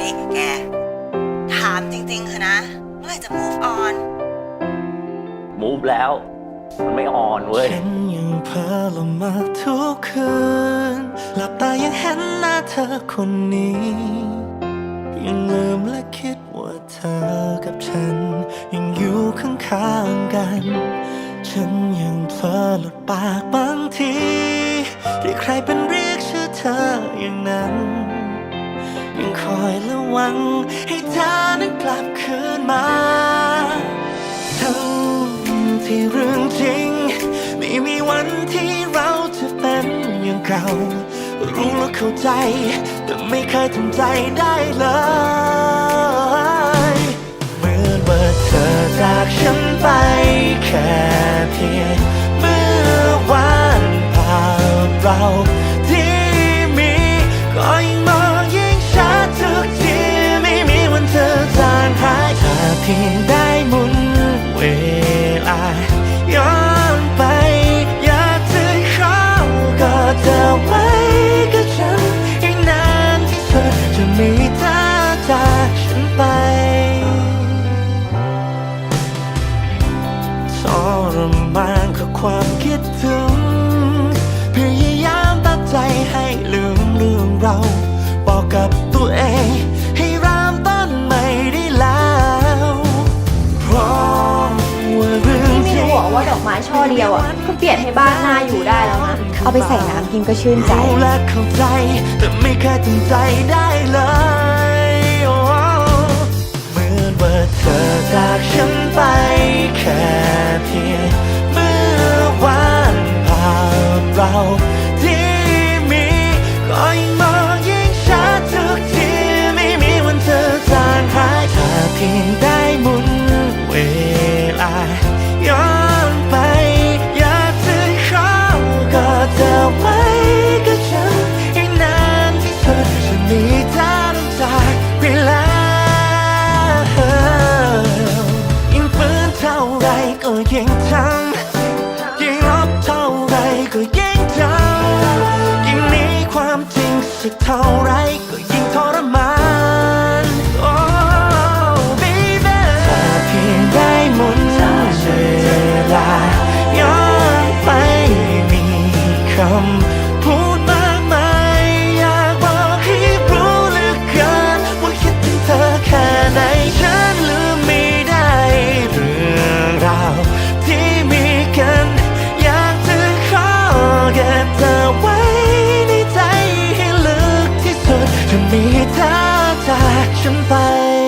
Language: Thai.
นี่แก ถามจริงๆเถอะนะ เมื่อไหร่จะ move on มูฟแล้ว มันไม่ออนเว้ย ฉันยังเพ้อละเมาทุกคืน หลับตายังเห็นหน้าเธอคนนี้ ยังลืมและคิดว่าเธอกับฉัน ยังอยู่ข้างๆกัน ฉันยังเพ้อหลุดปากบางทีเรียกใครเป็นเรียกชื่อเธออย่างนั้นยังค อยระวัง ให้เธอนั้นกลับคืนมา ทั้งที่เรื่องจริง ไม่มีวันที่เราจะเป็นอย่างเก่า รู้และเข้าใจ แต่ไม่เคยทำใจได้เลย พียงได้หมุนเวลาย้อนไป อยากจะเข้ากอดเธอไว้กับฉันให้นานที่สุดจะมีเธอจากฉันไปทรมานกับความคิดถึง พยายามตั้งใจให้ลืมเรื่องเรา บอกกับตัวเอง ดียวอะก็เปลี่ยนให้บ้านน่าอยู่ได้แล้วนะเอาไปใส่น้ำกินก็ชื่นใจ รู้และเข้าใจแต่ไม่เคยทำใจได้เลย เท่าไรก็ ในใ